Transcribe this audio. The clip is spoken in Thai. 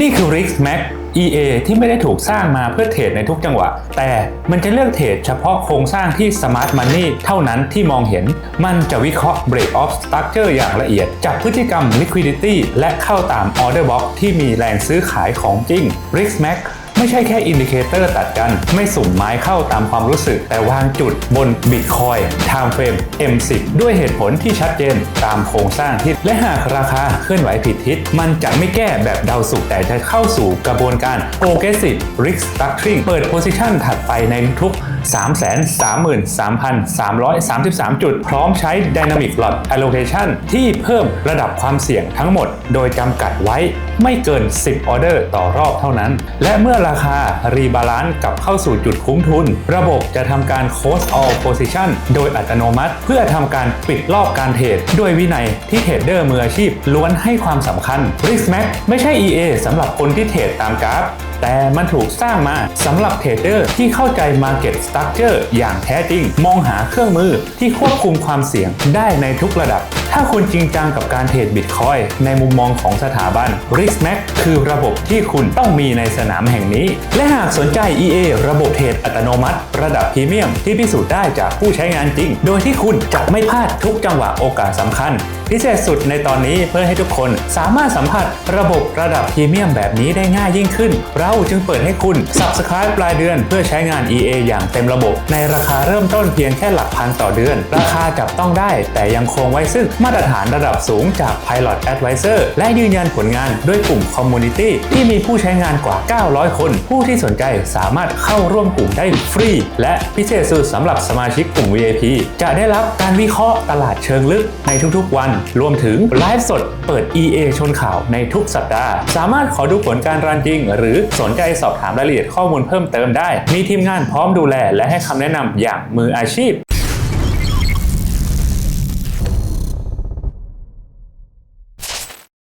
นี่คือ Rix Max EA ที่ไม่ได้ถูกสร้างมาเพื่อเทรดในทุกจังหวะ แต่มันจะเลือกเทรดเฉพาะโครงสร้างที่ Smart Money เท่านั้นที่มองเห็น มันจะวิเคราะห์ Break of Structure อย่างละเอียด จับพฤติกรรม Liquidity และเข้าตาม Order Box ที่มีแรงซื้อขายของจริง Rix Max ไม่ใช่แค่อินดิเคเตอร์ตัดกัน ไม่สุ่มไม้เข้าตามความรู้สึก แต่วางจุดบน Bitcoin Time Frame M10 ด้วยเหตุผลที่ชัดเจนตามโครงสร้างที่และหากราคาเคลื่อนไหวผิดทิศ มันจะไม่แก้แบบเดาสุกแต่จะเข้าสู่กระบวนการ Progressive Risk Structuring เปิด Position ถัดไปในทุก 333,333 จุด พร้อมใช้ Dynamic Lot Allocation ที่เพิ่มระดับความเสี่ยงทั้งหมด โดยจำกัดไว้ไม่เกิน 10 ออเดอร์ต่อรอบเท่านั้น และเมื่อราราคา รีบาลานซ์กลับเข้าสู่จุดคุ้มทุน ระบบจะทำการ close all position โดยอัตโนมัติ เพื่อทำการปิดรอบการเทรดด้วยวินัยที่เทรดเดอร์มืออาชีพล้วนให้ความสำคัญ Risk Max ไม่ใช่ EA สำหรับคนที่เทรดตามกราฟ แต่มันถูกสร้างมาสำหรับเทรดเดอร์ที่เข้าใจ Market Structure อย่างแท้จริง มองหาเครื่องมือที่ควบคุมความเสี่ยงได้ในทุกระดับ ถ้าคุณจริงจังกับการเทรดบิตคอยในมุมมองของสถาบัน RiskMax คือระบบที่คุณต้องมีในสนามแห่งนี้ และหากสนใจ EA ระบบเทรดอัตโนมัติ ระดับพรีเมียมที่พิสูจน์ได้จากผู้ใช้งานจริง โดยที่คุณจะไม่พลาดทุกจังหวะโอกาสสำคัญ พิเศษสุดในตอนนี้เพื่อให้ทุกคนสามารถสัมผัสระบบระดับพรีเมียมแบบนี้ได้ง่ายยิ่งขึ้น เราจึงเปิดให้คุณ Subscribe รายเดือน เพื่อใช้งาน EA อย่างเต็มระบบ ในราคาเริ่มต้นเพียงแค่หลักพันต่อเดือน ราคาจับต้องได้ แต่ยังคงไว้ซึ่งมาตรฐานระดับสูงจาก Pilot Advisor และยืนยันผลงานด้วยกลุ่ม Community ที่มีผู้ใช้งานกว่า 900 คน ผู้ที่สนใจสามารถเข้าร่วมกลุ่มได้ฟรี และพิเศษสุดสำหรับสมาชิกกลุ่ม VIP จะได้รับการวิเคราะห์ตลาดเชิงลึกในทุกๆวัน รวมถึงไลฟ์สดเปิด EA ชนข่าวในทุกสัปดาห์ สามารถขอดูผลการรันจริง หรือสนใจสอบถามรายละเอียดข้อมูลเพิ่มเติมได้ มีทีมงานพร้อมดูแลและให้คำแนะนำอย่างมืออาชีพ